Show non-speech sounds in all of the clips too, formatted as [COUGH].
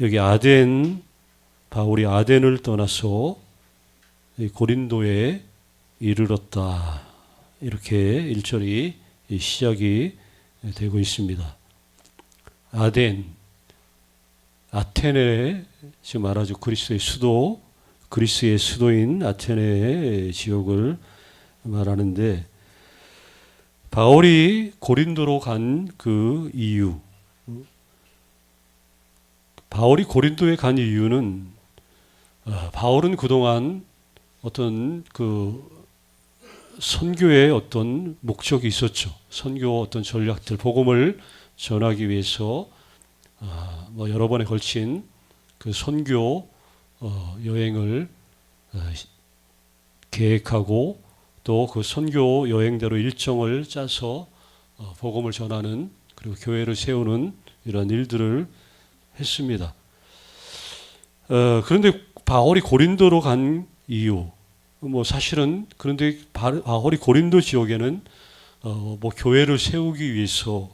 여기 아덴 바울이 아덴을 떠나서 이 고린도에 이르렀다. 이렇게 일절이 시작이 되고 있습니다. 아덴, 아테네 지금 말하죠. 그리스의 수도, 그리스의 수도인 아테네의 지역을 말하는데 바울이 고린도로 간 그 이유, 바울이 고린도에 간 이유는 어, 바울은 그동안 어떤 그 선교의 어떤 목적이 있었죠. 선교 어떤 전략들, 복음을 전하기 위해서 아, 뭐 여러 번에 걸친 그 선교 어, 여행을 어, 계획하고 또 그 선교 여행대로 일정을 짜서 어, 복음을 전하는 그리고 교회를 세우는 이런 일들을 했습니다. 어, 그런데 바울이 고린도로 간 이유, 뭐 사실은 그런데 바- 바울이 고린도 지역에는 어, 뭐 교회를 세우기 위해서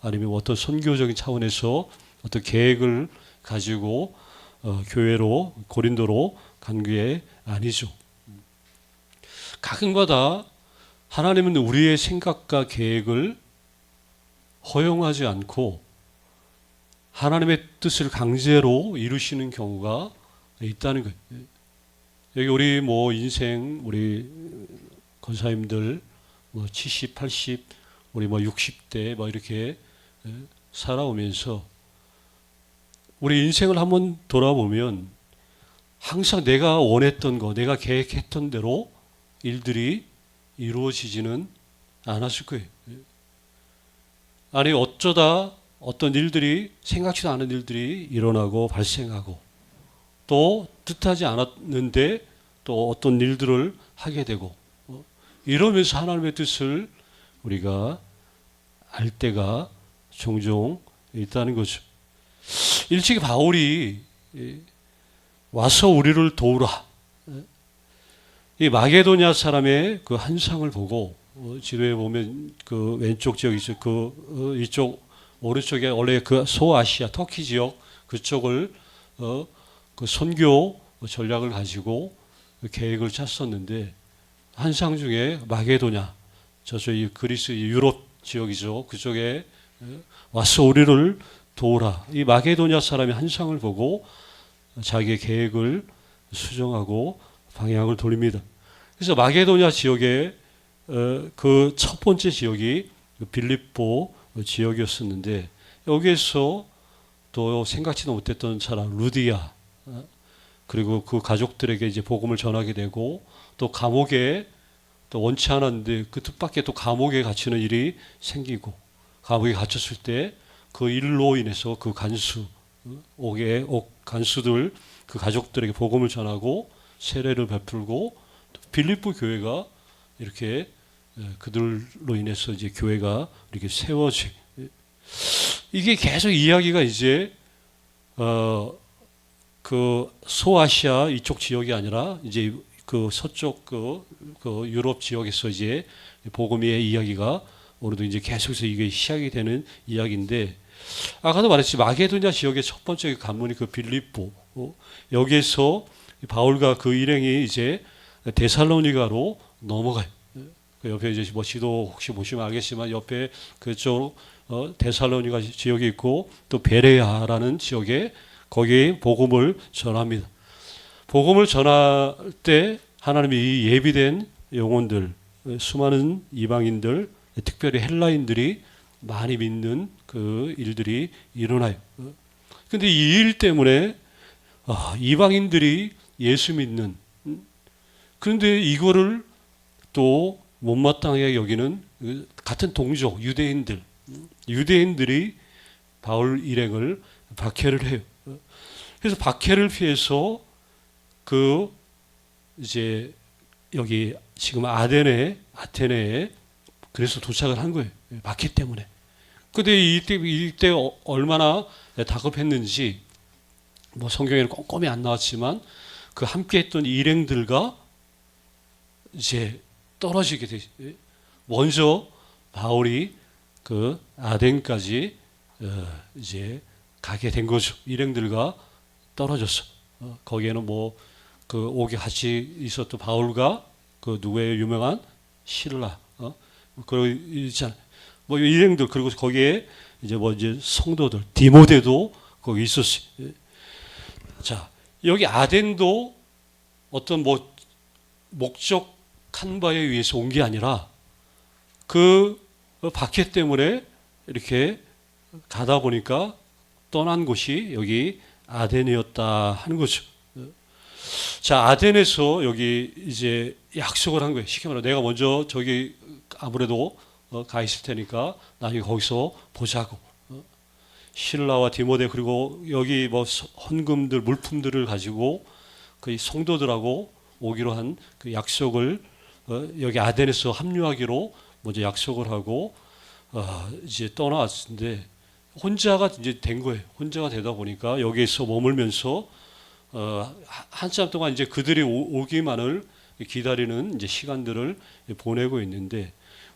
아니면 어떤 선교적인 차원에서 어떤 계획을 가지고 어, 교회로 고린도로 간 게 아니죠. 가끔가다 하나님은 우리의 생각과 계획을 허용하지 않고 하나님의 뜻을 강제로 이루시는 경우가 있다는 거예요. 여기 우리 뭐 인생 우리 권사님들 뭐 70, 80, 우리 뭐 60대 뭐 이렇게 예, 살아오면서 우리 인생을 한번 돌아보면 항상 내가 원했던 거, 내가 계획했던 대로 일들이 이루어지지는 않았을 거예요. 아니 어쩌다 어떤 일들이 생각지도 않은 일들이 일어나고 발생하고 또 뜻하지 않았는데 또 어떤 일들을 하게 되고 어, 이러면서 하나님의 뜻을 우리가 알 때가 종종 있다는 거죠. 일찍이 바울이 예, 와서 우리를 도우라. 이 마게도냐 사람의 그 한상을 보고 어, 지도에 보면 그 왼쪽 지역 있죠. 그 어, 이쪽 오른쪽에 원래 그 소아시아 터키 지역 그쪽을 어, 그 선교 전략을 가지고 계획을 짰었는데 한상 중에 마게도냐 저쪽 이 그리스 이 유럽 지역이죠. 그쪽에 어, 와서 우리를 도우라. 이 마게도냐 사람이 한상을 보고 자기의 계획을 수정하고 방향을 돌립니다. 그래서 마게도냐 지역에 어, 그첫 번째 지역이 그 빌립보 지역이었었는데 여기에서 또 생각지도 못했던 사람 루디아 어, 그리고 그 가족들에게 이제 복음을 전하게 되고 또 감옥에 또 원치 않았는데 그 뜻밖의 또 감옥에 갇히는 일이 생기고 감옥에 갇혔을 때 그 일로 인해서 그 간수 어, 옥의 옥 간수들 그 가족들에게 복음을 전하고 세례를 베풀고 또 빌립보 교회가 이렇게 예, 그들로 인해서 이제 교회가 이렇게 세워지 이게 계속 이야기가 이제 어 그 소아시아 이쪽 지역이 아니라 이제 그 서쪽 그, 그 유럽 지역에서 이제 복음의 이야기가 오늘도 이제 계속해서 이게 시작이 되는 이야기인데 아까도 말했지 마게도냐 지역의 첫 번째 관문이 그 빌립보 어, 여기에서 바울과 그 일행이 이제 데살로니가로 넘어가요. 그 옆에 이제 뭐 지도 혹시 보시면 알겠지만 옆에 그쪽 어, 데살로니가 지역이 있고 또 베레아라는 지역에 거기에 복음을 전합니다. 복음을 전할 때 하나님이 이 예비된 영혼들 수많은 이방인들 특별히 헬라인들이 많이 믿는 그 일들이 일어나요. 근데 이 일 때문에 아, 이방인들이 예수 믿는 음, 그런데 이거를 또 못마땅하게 여기는 그 같은 동족 유대인들 음, 유대인들이 바울 일행을 박해를 해요. 그래서 박해를 피해서 그 이제 여기 지금 아덴에 아테네에 그래서 도착을 한 거예요. 박해 때문에. 근데 이때 이때 어- 얼마나 다급했는지 뭐 성경에는 꼼꼼히 안 나왔지만 그 함께 했던 일행들과 이제 떨어지게 되. 먼저 바울이 그 아덴까지 어, 이제 가게 된 거죠. 일행들과 떨어졌어. 어, 거기에는 뭐 그 오게 같이 있었던 바울과 그 누구의 유명한 신라 어? 그리고 있잖아. 뭐 일행들 그리고 거기에 이제 뭐 이제 성도들 디모데도 거기 있었어요. 예. 자 여기 아덴도 어떤 뭐 목적 한 바에 의해서 온 게 아니라 그 박해 때문에 이렇게 가다 보니까 떠난 곳이 여기 아덴이었다 하는 거죠. 자, 아덴에서 여기 이제 약속을 한 거예요. 쉽게 말해 내가 먼저 저기 아무래도 어, 가 있을 테니까 나중에 거기서 보자고. 어? 신라와 디모데 그리고 여기 뭐 서- 헌금들 물품들을 가지고 그 성도들하고 오기로 한 그 약속을 어, 여기 아덴에서 합류하기로 먼저 약속을 하고 어, 이제 떠나왔는데 혼자가 이제 된 거예요. 혼자가 되다 보니까 여기에서 머물면서 어, 하- 한참 동안 이제 그들이 오, 오기만을 기다리는 이제 시간들을 보내고 있는데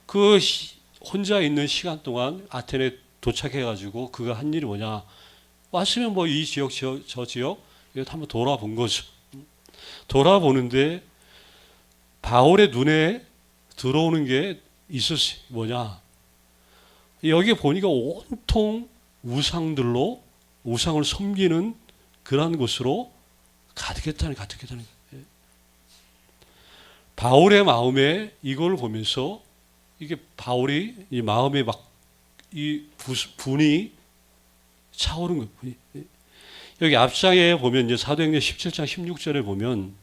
그 시- 혼자 있는 시간 동안 아테네 도착해 가지고 그가 한 일이 뭐냐 왔으면 뭐 이 지역 저, 저 지역 한번 돌아본 거죠. 돌아보는데 바울의 눈에 들어오는 게 있었어요. 뭐냐? 여기 보니까 온통 우상들로 우상을 섬기는 그러한 곳으로 가득했다는 가득했다는. 바울의 마음에 이걸 보면서 이게 바울이 이 마음에 막 이 분이 차오른 거예요. 여기 앞장에 보면 이제 사도행전 17장 16절에 보면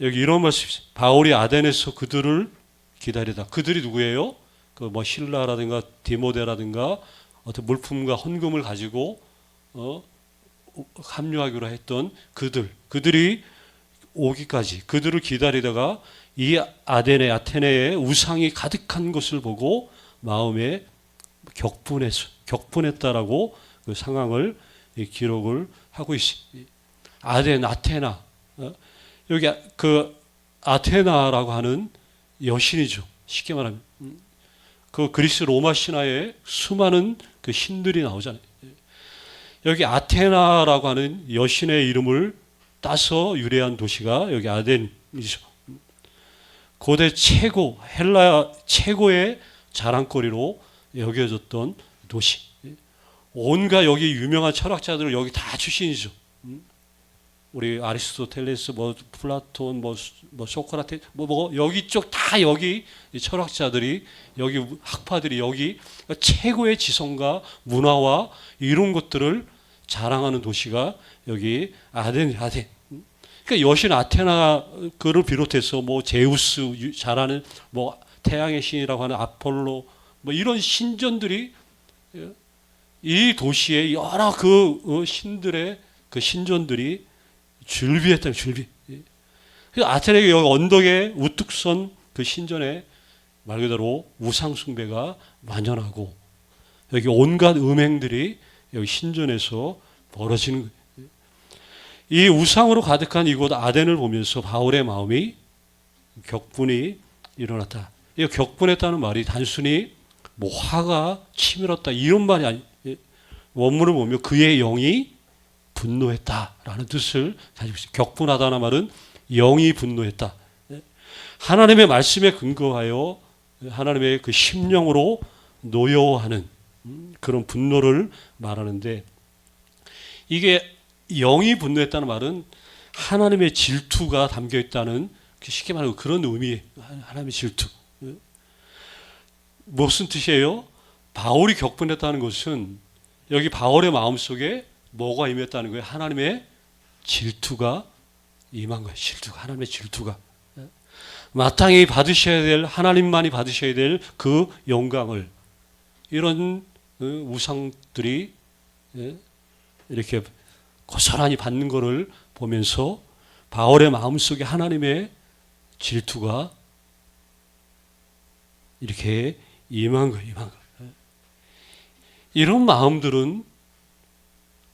여기 이런 말씀. 바울이 아덴에서 그들을 기다리다. 그들이 누구예요? 그 뭐 신라라든가 디모데라든가 어떤 물품과 헌금을 가지고 어 합류하기로 했던 그들. 그들이 오기까지 그들을 기다리다가 이 아덴의 아테네에 우상이 가득한 것을 보고 마음에 격분했어. 격분했다라고 그 상황을 이 기록을 하고 있습니다. 아덴 아테나 어? 여기 그 아테나라고 하는 여신이죠. 쉽게 말하면 음. 그 그리스 로마 신화에 수많은 그 신들이 나오잖아요. 여기 아테나라고 하는 여신의 이름을 따서 유래한 도시가 여기 아덴이죠. 고대 최고 헬라 최고의 자랑거리로 여겨졌던 도시. 온갖 여기 유명한 철학자들 여기 다 출신이죠. 음? 우리 아리스토텔레스, 뭐 플라톤, 뭐, 수- 뭐 소크라테, 뭐, 뭐 여기 쪽 다 여기 이 철학자들이 여기 학파들이 여기 최고의 지성과 문화와 이런 것들을 자랑하는 도시가 여기 아덴 아덴. 그러니까 여신 아테나 그를 비롯해서 뭐 제우스 유- 잘하는 뭐 태양의 신이라고 하는 아폴로 뭐 이런 신전들이 예, 이 도시에 여러 그 어, 신들의 그 신전들이 줄비했다는 줄비. 예. 그 아테네 여기 언덕에 우뚝 선 그 신전에 말 그대로 우상 숭배가 만연하고 여기 온갖 음행들이 여기 신전에서 벌어지는. 이 우상으로 가득한 이곳 아덴을 보면서 바울의 마음이 격분이 일어났다. 이 격분했다는 말이 단순히 뭐 화가 치밀었다 이런 말이 아니 예. 원문을 보면 그의 영이 분노했다라는 뜻을 가지고 있습니다. 격분하다는 말은 영이 분노했다. 예. 하나님의 말씀에 근거하여 하나님의 그 심령으로 노여워하는 음, 그런 분노를 말하는데 이게 영이 분노했다는 말은 하나님의 질투가 담겨 있다는 그 쉽게 말하면 그런 의미 하나님의 질투. 예. 무슨 뜻이에요? 바울이 격분했다는 것은 여기 바울의 마음속에 뭐가 임했다는 거예요? 하나님의 질투가 임한 거예요. 질투가 하나님의 질투가 예. 마땅히 받으셔야 될 하나님만이 받으셔야 될 그 영광을 이런 어, 우상들이 예, 이렇게 고스란히 받는 것을 보면서 바울의 마음속에 하나님의 질투가 이렇게 임한 거예요. 임한 거예요. 이런 마음들은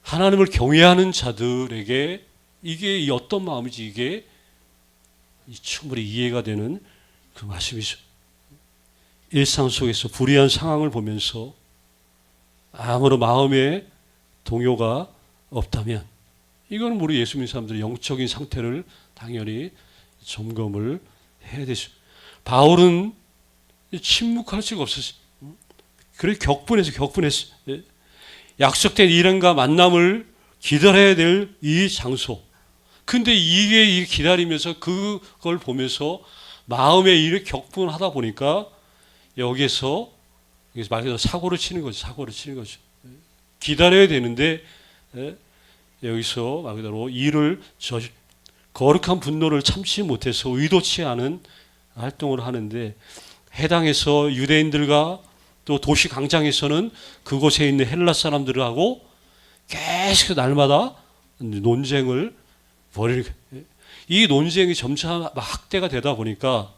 하나님을 경외하는 자들에게 이게 이 어떤 마음이지 이게 충분히 이해가 되는 그 말씀이죠. 일상 속에서 불의한 상황을 보면서 아무런 마음에 동요가 없다면 이거는 우리 예수 믿는 사람들의 영적인 상태를 당연히 점검을 해야 되죠. 바울은 침묵할 수가 없었어요. 그래 격분해서 격분했어. 요 약속된 일행과 만남을 기다려야 될 이 장소. 근데 이게 이 기다리면서 그걸 보면서 마음에 이렇게 격분하다 보니까 여기서 말 그대로 사고를 치는 거죠. 사고를 치는 거죠. 기다려야 되는데 예, 여기서 말 그대로 일을 저 거룩한 분노를 참지 못해서 의도치 않은 활동을 하는데 해당해서 유대인들과 또 도시 광장에서는 그곳에 있는 헬라 사람들하고 계속 날마다 논쟁을 거예요. 이 논쟁이 점차 확대가 되다 보니까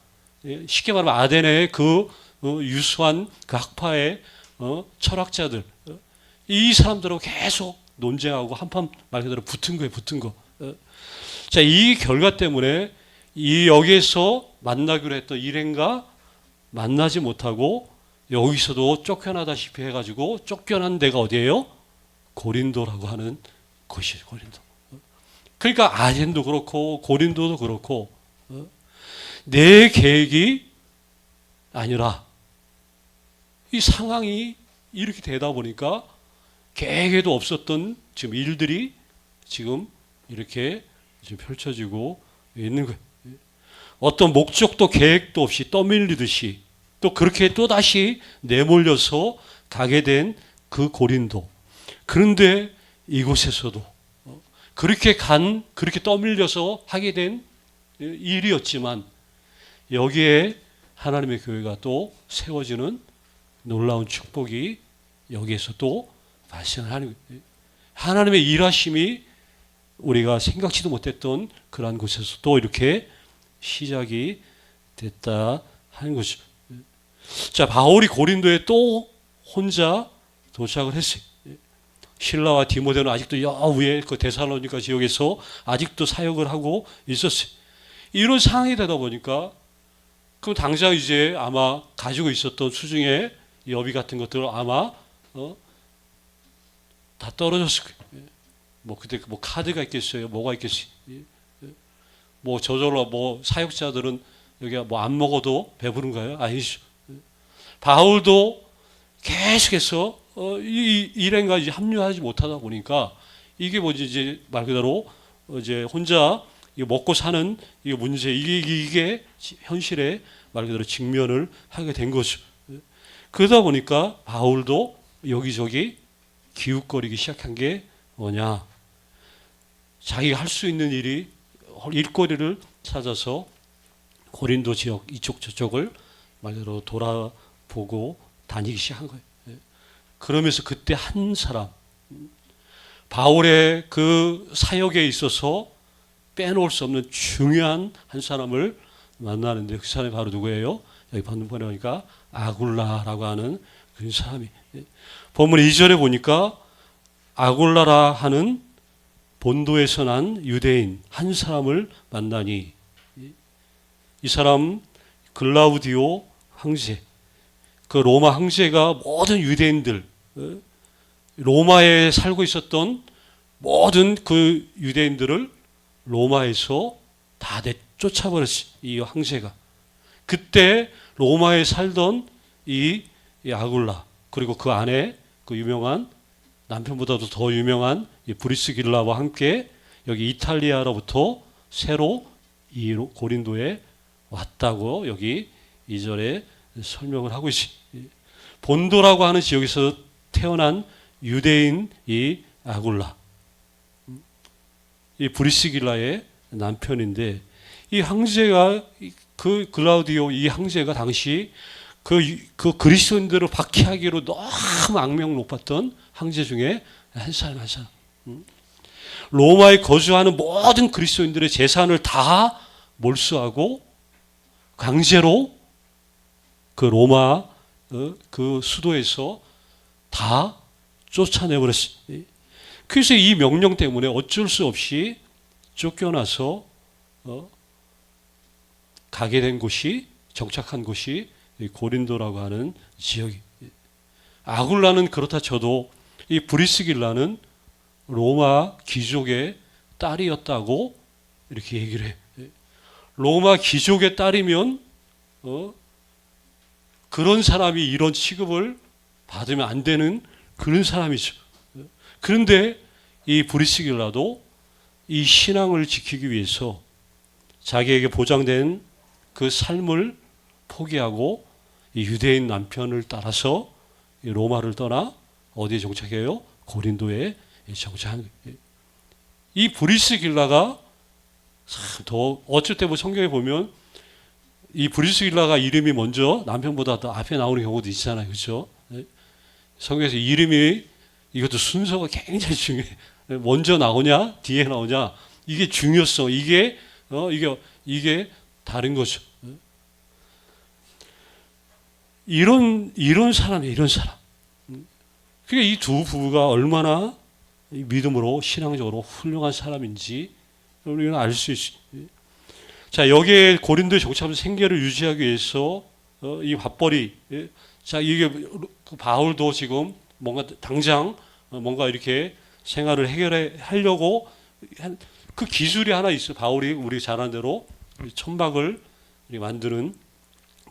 예, 쉽게 말하면 아덴의 그 어, 유수한 그 학파의 어, 철학자들 어, 이 사람들하고 계속 논쟁하고 한판 말 그대로 붙은 거예요, 붙은 거. 어. 자, 이 결과 때문에 이 여기에서 만나기로 했던 일행과 만나지 못하고 여기서도 쫓겨나다시피 해가지고 쫓겨난 데가 어디예요? 고린도라고 하는 곳이에요, 고린도. 그러니까 아덴도 그렇고 고린도도 그렇고 어? 내 계획이 아니라 이 상황이 이렇게 되다 보니까 계획에도 없었던 지금 일들이 지금 이렇게 지금 펼쳐지고 있는 거예요. 어떤 목적도 계획도 없이 떠밀리듯이 또 그렇게 또 다시 내몰려서 가게 된 그 고린도. 그런데 이곳에서도 어, 그렇게 간 그렇게 떠밀려서 하게 된 일이었지만 여기에 하나님의 교회가 또 세워지는 놀라운 축복이 여기에서 또 발생하는. 하나님의 일하심이 우리가 생각지도 못했던 그러한 곳에서 또 이렇게 시작이 됐다 하는 거죠. 자, 바울이 고린도에 또 혼자 도착을 했어요. 신라와 디모데는 아직도 여 위에 그 데살로니가 지역에서 아직도 사역을 하고 있었어요. 이런 상황이 되다 보니까 그럼 당장 이제 아마 가지고 있었던 수중에 여비 같은 것들 아마 어? 다 떨어졌을 거예요. 뭐 그때 뭐 카드가 있겠어요, 뭐가 있겠어요. 뭐 저절로 뭐 사역자들은 여기 뭐안 먹어도 배부른가요? 아니죠. 바울도 계속해서 어, 이 일행과 이제 합류하지 못하다 보니까 이게 뭐지 이제 말 그대로 이제 혼자 먹고 사는 이 문제 이게 이게 현실에 말 그대로 직면을 하게 된 거죠. 그러다 보니까 바울도 여기저기 기웃거리기 시작한 게 뭐냐? 자기가 할 수 있는 일이 일거리를 찾아서 고린도 지역 이쪽 저쪽을 말대로 돌아 보고 다니기 시작한 거예요. 그러면서 그때 한 사람 바울의 그 사역에 있어서 빼놓을 수 없는 중요한 한 사람을 만나는데 그 사람이 바로 누구예요? 여기 방금 보니까 아굴라라고 하는 그 사람이 본문 2절에 보니까 아굴라라 하는 본도에서 난 유대인 한 사람을 만나니 이 사람 글라우디오 황제 그 로마 황제가 모든 유대인들 어, 로마에 살고 있었던 모든 그 유대인들을 로마에서 다 내쫓아버렸어 이 황제가. 그때 로마에 살던 이, 이 아굴라 그리고 그 안에 그 유명한 남편보다도 더 유명한 이 브리스길라와 함께 여기 이탈리아로부터 새로 이 고린도에 왔다고 여기 이절에 설명을 하고 있습니다. 본도라고 하는 지역에서 태어난 유대인 이 아굴라, 이 브리스길라의 남편인데 이 황제가 그 글라우디오 이 황제가 당시 그, 그 그리스도인들을 박해하기로 너무 악명 높았던 황제 중에 한 사람 한 사람. 로마에 거주하는 모든 그리스도인들의 재산을 다 몰수하고 강제로 그 로마 어, 그 수도에서 다 쫓아내버렸어요. 그래서 이 명령 때문에 어쩔 수 없이 쫓겨나서 어, 가게 된 곳이 정착한 곳이 고린도라고 하는 지역이. 아굴라는 그렇다 쳐도 이 브리스길라는 로마 귀족의 딸이었다고 이렇게 얘기를 해. 로마 귀족의 딸이면 어? 그런 사람이 이런 취급을 받으면 안 되는 그런 사람이죠. 그런데 이 브리스길라도 이 신앙을 지키기 위해서 자기에게 보장된 그 삶을 포기하고 이 유대인 남편을 따라서 이 로마를 떠나 어디에 정착해요? 고린도에 정착한. 이 브리스길라가 참더 어쩔 때뭐 성경에 보면 이 브리스길라가 이름이 먼저 남편보다 더 앞에 나오는 경우도 있잖아요. 그렇죠? 성경에서 이름이 이것도 순서가 굉장히 [LAUGHS] 중요해. 먼저 나오냐, 뒤에 나오냐, 이게 중요성, 이게 어 이게 이게 다른 거죠. 이런 이런 사람이 이런 사람. 그게 이 두 부부가 얼마나 믿음으로 신앙적으로 훌륭한 사람인지 우리는 알 수 있. 자 여기에 고린도 정착한 생계를 유지하기 위해서 어, 이 밥벌이. 예. 자 이게 그 바울도 지금 뭔가 당장 어, 뭔가 이렇게 생활을 해결해 하려고 한- 그 기술이 하나 있어. 요 바울이 우리 잘한 대로 천막을 만드는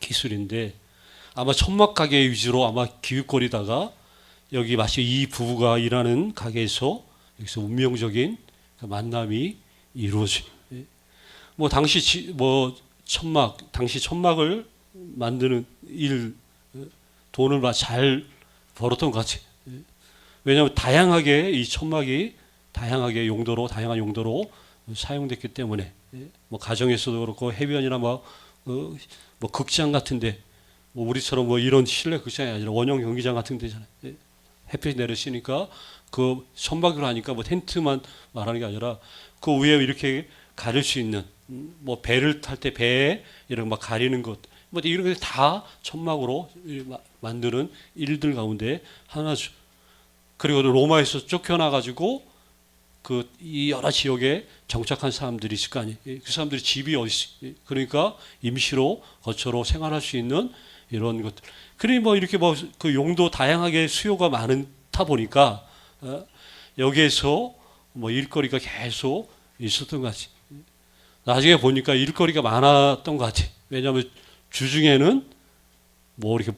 기술인데 아마 천막 가게 위주로 아마 기웃거리다가 여기 마치 이 부부가 일하는 가게에서 여기서 운명적인 그 만남이 이루어지. 뭐 당시 지- 뭐 천막 당시 천막을 만드는 일 어, 돈을 막잘 벌었던 것 같아. 왜냐하면 다양하게 이 천막이 다양하게 용도로 다양한 용도로 사용됐기 때문에 예, 뭐 가정에서도 그렇고 해변이나 뭐, 어, 뭐 극장 같은데 뭐 우리처럼 뭐 이런 실내 극장이 아니라 원형 경기장 같은 데잖아요. 예, 햇빛이 내리시니까 그 천막으로 하니까 뭐 텐트만 말하는 게 아니라 그 위에 이렇게 가릴 수 있는 음, 뭐 배를 탈 때 배에 이런 막 가리는 것, 뭐 이런 게다 천막으로 만드는 일들 가운데 하나죠. 그리고 로마에서 쫓겨나 가지고 그 이 여러 지역에 정착한 사람들이 있을 거 아니에요. 그 사람들이 집이 어디 있- 그러니까 임시로 거처로 생활할 수 있는 이런 것들. 그러니 뭐 이렇게 뭐 그 용도 다양하게 수요가 많다 보니까 어, 여기에서 뭐 일거리가 계속 있었던 것 같지. 나중에 보니까 일거리가 많았던 것 같아. 왜냐하면 주중에는 뭐 이렇게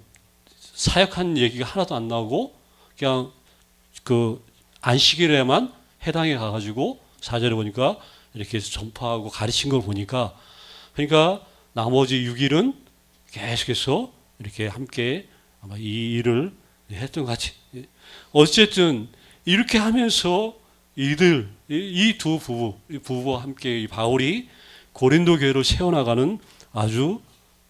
사역한 얘기가 하나도 안 나오고 그냥 그 안식일에만 해당해 가가지고 사절에 보니까 이렇게 전파하고 가르친 걸 보니까 그러니까 나머지 6일은 계속해서 이렇게 함께 아마 이 일을 했던 것 같이. 어쨌든 이렇게 하면서 이들 이 두 부부 이 부부와 함께 이 바울이 고린도 교회를 세워나가는 아주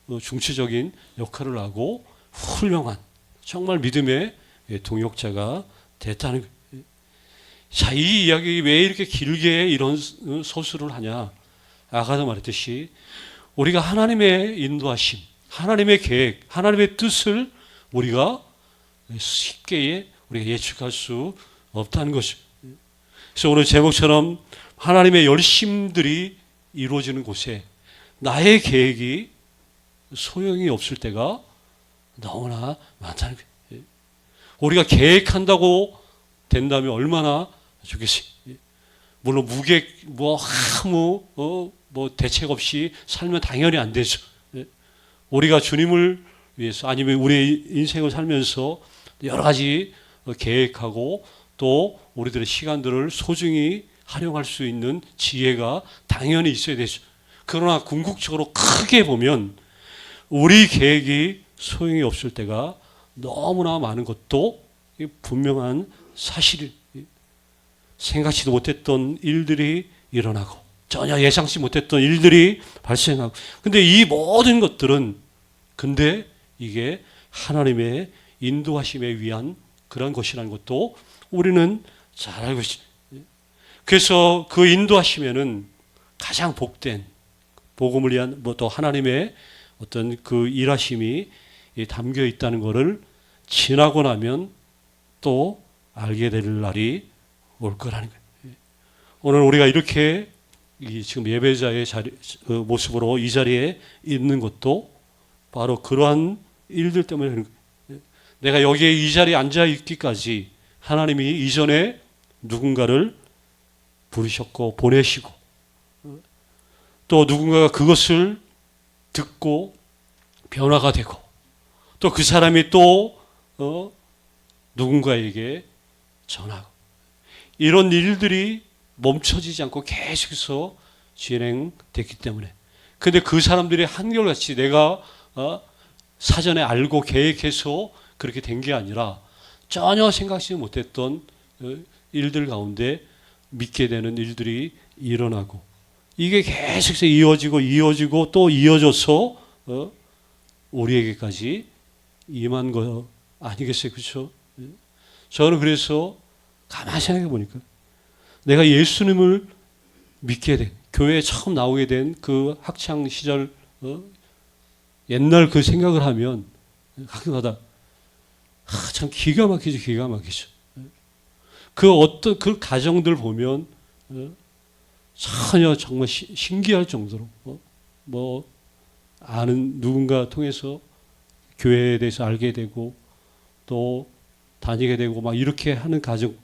어, 중추적인 역할을 하고 훌륭한 정말 믿음의 동역자가 됐다는. 자, 이 이야기 왜 이렇게 길게 이런 어, 서술을 하냐? 아까도 말했듯이 우리가 하나님의 인도하심, 하나님의 계획, 하나님의 뜻을 우리가 쉽게 우리가 예측할 수 없다는 것이죠. 그래서 오늘 제목처럼 하나님의 열심들이 이루어지는 곳에 나의 계획이 소용이 없을 때가 너무나 많다는 거예요. 우리가 계획한다고 된다면 얼마나 좋겠어요. 물론 무계 뭐 아무 어, 뭐 대책 없이 살면 당연히 안 되죠. 예. 우리가 주님을 위해서 아니면 우리의 인생을 살면서 여러 가지 어, 계획하고 또 우리들의 시간들을 소중히 활용할 수 있는 지혜가 당연히 있어야 되죠. 그러나 궁극적으로 크게 보면 우리 계획이 소용이 없을 때가 너무나 많은 것도 분명한 사실이 생각지도 못했던 일들이 일어나고 전혀 예상치 못했던 일들이 발생하고 근데 이 모든 것들은 근데 이게 하나님의 인도하심에 의한 그런 것이라는 것도 우리는 잘 알고 있습니다. 그래서 그 인도하심에는 가장 복된 복음을 위한 뭐 또 하나님의 어떤 그 일하심이 담겨 있다는 것을 지나고 나면 또 알게 될 날이 올 거라는 거예요. 오늘 우리가 이렇게 이 지금 예배자의 자리, 그 모습으로 이 자리에 있는 것도 바로 그러한 일들 때문에 거예요. 내가 여기에 이 자리에 앉아 있기까지 하나님이 이전에 누군가를 부르셨고 보내시고 또 누군가가 그것을 듣고 변화가 되고 또 그 사람이 또 어, 누군가에게 전하고 이런 일들이 멈춰지지 않고 계속해서 진행됐기 때문에. 근데 그 사람들이 한결같이 내가 어, 사전에 알고 계획해서 그렇게 된 게 아니라 전혀 생각지 못했던 어, 일들 가운데 믿게 되는 일들이 일어나고 이게 계속해서 이어지고 이어지고 또 이어져서 어, 우리에게까지 임한 거 아니겠어요, 그렇죠? 저는 그래서 가만히 생각해 보니까 내가 예수님을 믿게 된 교회에 처음 나오게 된 그 학창 시절 어, 옛날 그 생각을 하면 가끔가다 아, 참 기가 막히죠, 기가 막히죠. 그 어떤 그 가정들 보면 어, 전혀 정말 시- 신기할 정도로 어, 뭐 아는 누군가 통해서 교회에 대해서 알게 되고 또 다니게 되고 막 이렇게 하는 가정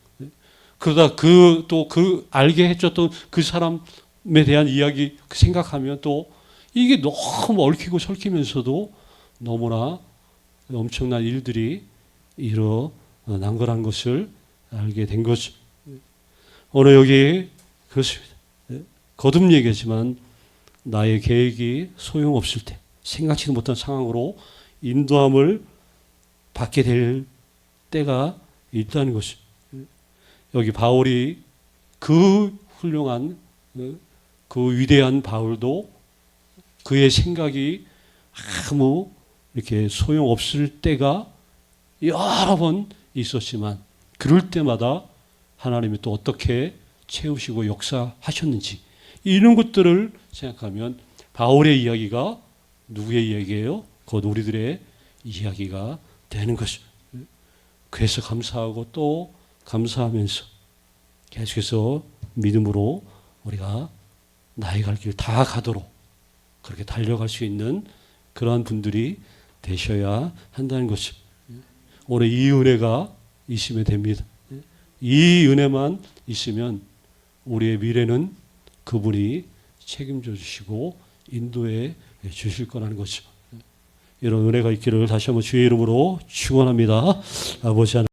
그러다 그 또 그 알게 해줬던 그 사람에 대한 이야기 생각하면 또 이게 너무 얽히고 설키면서도 너무나 엄청난 일들이 일어난 거란 것을 알게 된 거죠. 오늘 여기 그렇습니다. 거듭 얘기지만 나의 계획이 소용없을 때 생각지도 못한 상황으로 인도함을 받게 될 때가 있다는 것이 여기 바울이 그 훌륭한 어, 그 위대한 바울도 그의 생각이 아무 이렇게 소용없을 때가 여러 번 있었지만 그럴 때마다 하나님이 또 어떻게 채우시고 역사하셨는지 이런 것들을 생각하면 바울의 이야기가 누구의 이야기예요? 곧 우리들의 이야기가 되는 것이. 그래서 감사하고 또 감사하면서 계속해서 믿음으로 우리가 나의 갈 길 다 가도록 그렇게 달려갈 수 있는 그러한 분들이 되셔야 한다는 것이. 오늘 이 은혜가 있으면 됩니다. 이 은혜만 있으면 우리의 미래는 그분이 책임져 주시고 인도해 주실 거라는 거죠. 이런 은혜가 있기를 다시 한번 주의 이름으로 축원합니다. 아버지 하나님